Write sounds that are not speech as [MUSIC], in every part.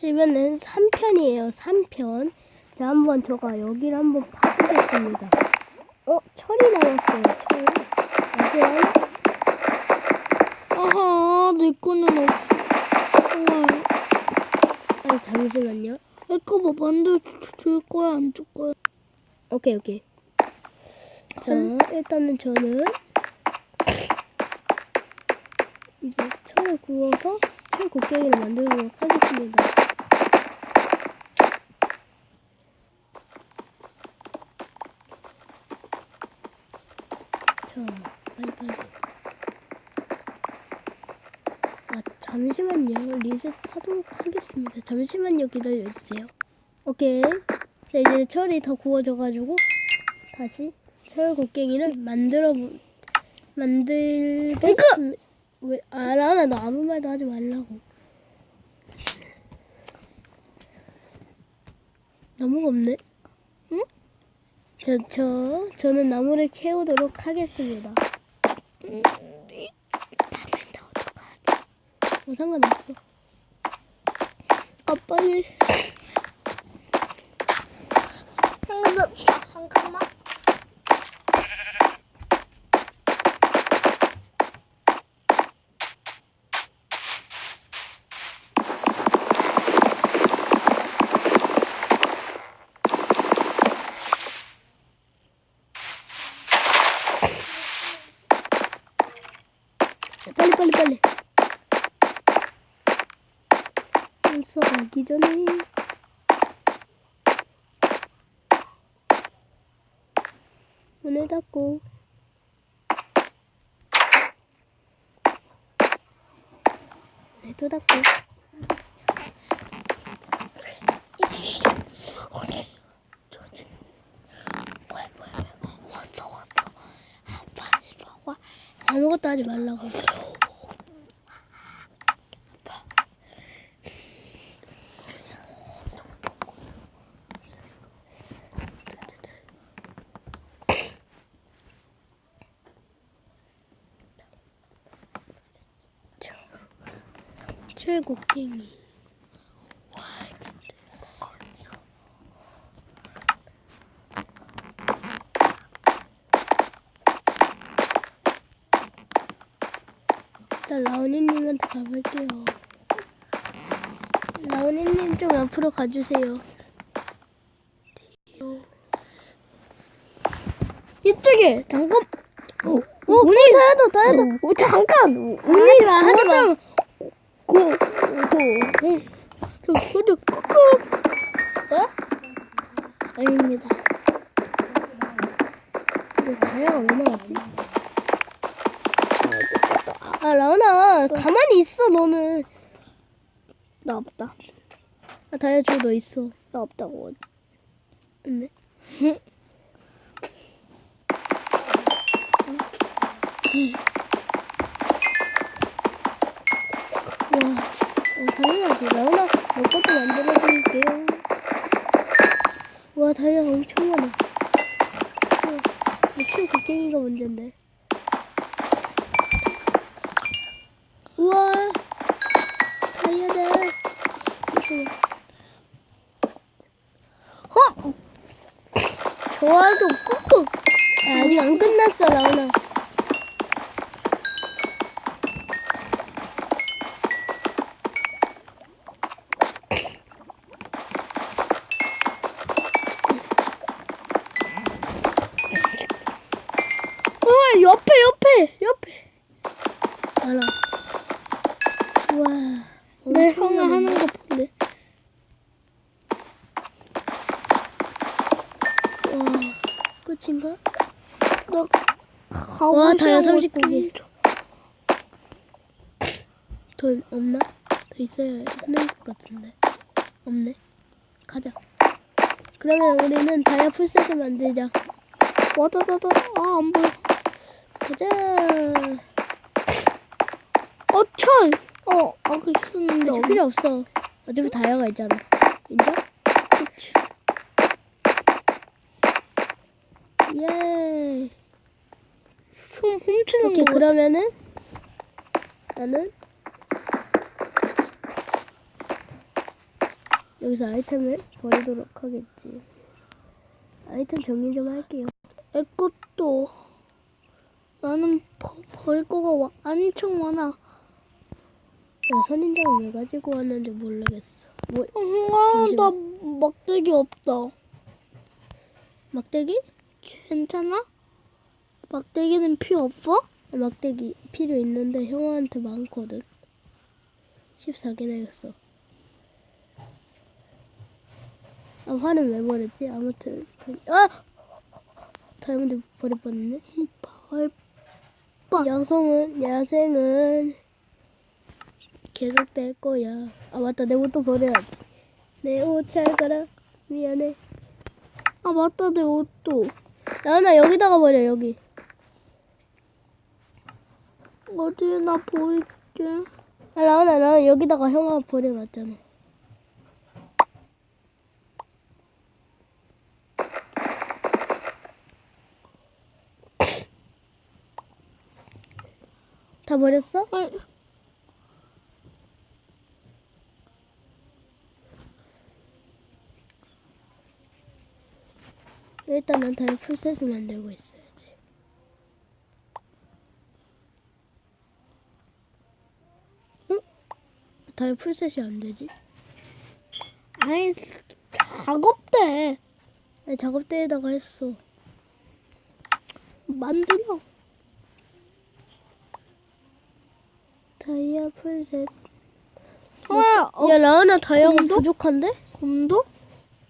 자, 이번엔 3편이에요. 3편. 자, 한번 저가 여기를 한번 파보겠습니다. 어, 철이 나왔어요. 철. 맞아요? 아하, 내 거는 없어. 우와, 아니, 잠시만요. 내거 뭐 만들어 줄 거야, 안 줄 거야? 오케이, 오케이. 자, 일단은 저는 이제 철을 구워서 철 곡괭이를 만들도록 하겠습니다. 자, 빨리 빨리. 아, 잠시만요. 리셋하도록 하겠습니다. 잠시만요. 기다려주세요. 오케이. 자, 이제 철이 더 구워져가지고 다시 철 곡괭이를 만들어 보, 만들겠습니다. 왜? 아, 라나 너 아무 말도 하지 말라고. 나무가 없네. 응? 저, 저, 저는 나무를 캐오도록 하겠습니다. 음, 어, 상관없어. 아, 빨리. 잠깐만, 잠깐만. 자, 빨리, 빨리, 빨리. 벌써 가기 전에. 문을 닫고. 문을 또 닫고. 아무것도 하지 말라고. 철곡갱이. 일단 라온이님한테 가볼게요. 라온이님 좀 앞으로 가주세요. 이쪽에, 잠깐. 어, 어, 오늘 다해도 다해도. 어, 잠깐. 하지 마 하지 마. 어? 아닙니다. 근데 다이아가 왜 나왔지? 아 라온아 가만히 있어 너는. 나 없다. 아 다이아 저너 있어. 나 없다고. 네. 와, [LAUGHS] 어, 당연하지. 라온아, 너 것도 만들어줄게요. 와, 다이아가 엄청 많아. 어, 미친 곡괭이가 문제인데. 우와, 다이아다. 이거. 어? 좋아도 꾹꾹. 아, 아직 안 끝났어, 라온아. 어, 옆에, 옆에, 옆에. 알아. 우와. 내 엄청 형아 많은데? 하는 거 볼래? 와, 끝인가? 나 가고 와, 39개. 좀더 없나? 더 있어야 하는 것 같은데. 없네. 가자. 그러면 우리는 다이아 풀셋을 만들자. 와다다다. 아, 안 보여. 가자. 어, 철. 어, 아까 있었는데. 어차피 없- 필요 없어. 어차피 다이아가 있잖아. 인정? 예. 좀 훔치는 오케이, 거. 그러면은 나는 여기서 아이템을 버리도록 하겠지. 아이템 정리 좀 할게요. 내 것도 나는 버, 버릴 거가 와- 엄청 많아. 야, 선인장을 왜 가지고 왔는지 모르겠어. 뭐, 아, 나 막대기 없다. 막대기? 괜찮아? 막대기는 필요 없어? 막대기 필요 있는데 형아한테 많거든. 14개나 했어. 아, 화는 왜 버렸지? 아무튼. 그- 아! 다이아몬드 버릴 뻔했네. 발, 야성은, 야생은 계속 될 거야. 아, 맞다. 내 옷도 버려야지. 내 옷 잘 가라. 미안해. 아, 맞다, 내 옷도. 나나 여기다가 버려, 여기. 어디나 보일게. 아, 나나, 나 여기다가 형아 버려놨잖아. 다 버렸어? 아, 일단 난 다이 풀셋을 만들고 있어야지. 응? 다이 풀셋이 안 되지? 아니, 작업대. 아니, 작업대에다가 했어. 만들어. 다이아 풀셋. 아, 어, 야, 라은아 다이아가 검도? 부족한데? 검도?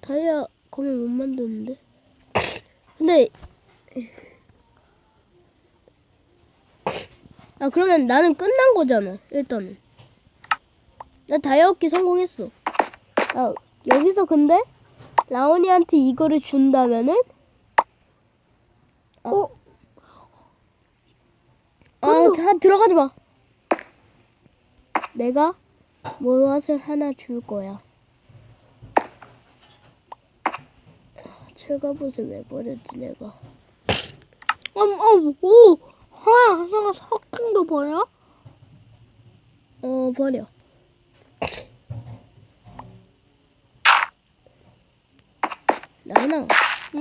다이아 검을 못 만드는데. 근데 아 그러면 나는 끝난 거잖아. 일단은 나 얻기 성공했어. 아 여기서 근데 라온이한테 이거를 준다면은 어, 아 다 들어가지 마. 내가 무엇을 하나 줄 거야. 철갑옷을 왜 버렸지 내가? 아, 아, 오. 하야, 내가 석궁도 버려? 어 버려. 나나 응?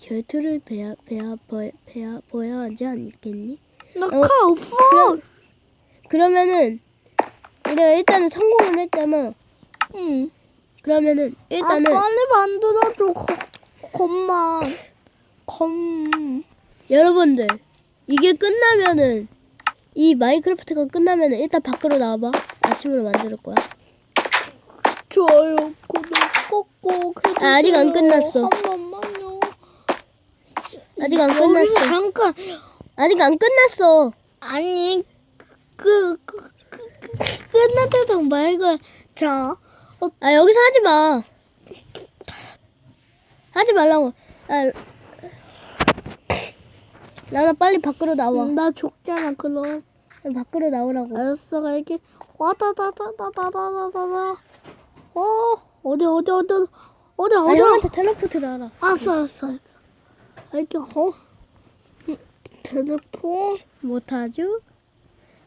결투를 배야 배야 버 배야 보야 하지 않겠니? 나 어, 칼 없어. 그럼- 그러면은 우리가 일단은 성공을 했잖아. 응. 그러면은 아, 일단은 빨리 만들어줘. 거, 검만. 검. 여러분들 이게 끝나면은 이 마인크래프트가 끝나면은 일단 밖으로 나와봐. 아침으로 만들 거야. 좋아요. 구독 꼭꼭 해주세요. 아, 아직 안 끝났어. 한 번만요. 아직 안 끝났어. 잠깐. 아직 안 끝났어. 아니, 그, 그, 그, 그 끝날 때도 말고. 자, 어, 아 여기서 하지 마. 하지 말라고. 아, 나나 빨리 밖으로 나와. 나 죽잖아, 그럼. 밖으로 나오라고. 알았어, 갈게. 와다다다다다다다다. 어, 어디, 어디, 어디, 어디, 아 어디. 형한테 텔레포트를 하라. 알았어, 알았어, 알았어. 갈게, 어? 음, telephone. 못하죠?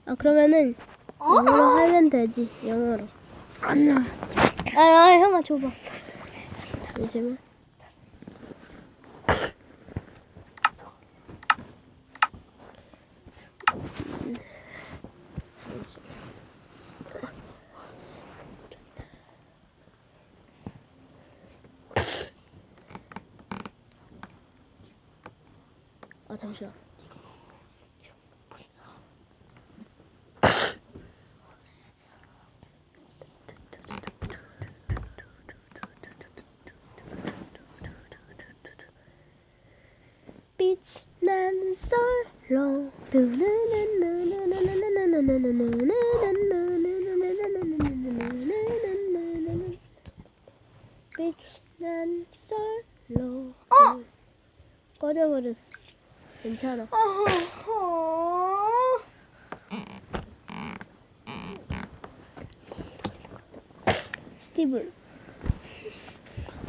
아 그러면은 영어로 하면 되지. 영어로. 아니야. 아, 아 형아 줘봐. 잠시만. 아 잠시만. 빛난 솔로 두르르 괜찮아. 스티브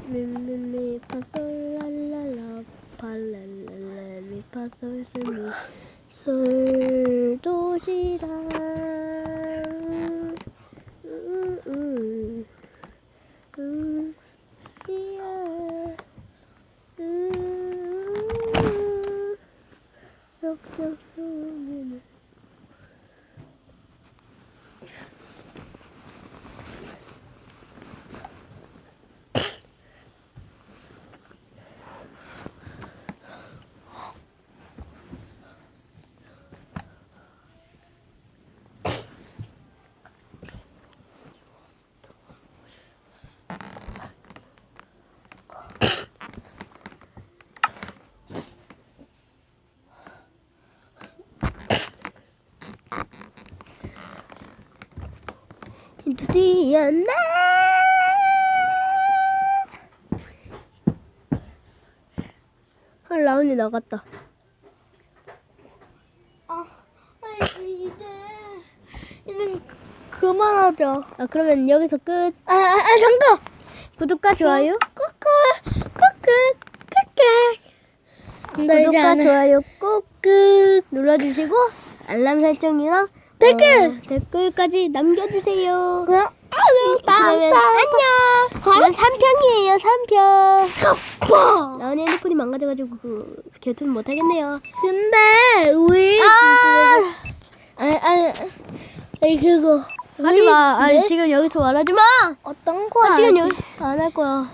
미미미 파솔 랄랄라 팔랄랄라 미파솔 스미 솔 도시락 음, 음, 음. 就是 the unknown. 헐 라온이 나갔다. 아, 아이, 이제 이제 그만하자. 아 그러면 여기서 끝. 아, 아, 아 잠깐. 구독과 좋아요. 꾸꾸. 나 이제 구독과. 좋아요 꾹꾹 눌러주시고 알람 설정이랑 댓글! 어, 댓글까지 남겨주세요. 그럼 그러면 안녕. 이건 3평이에요 3평. 나은이 핸드폰이 망가져가지고 그 개투는 못하겠네요. 근데 우리 아! 아니 아니 아니 그거 하지마. 아니 네? 지금 여기서 말하지 마. 어떤 거 아, 지금? 여기 안 할 거야.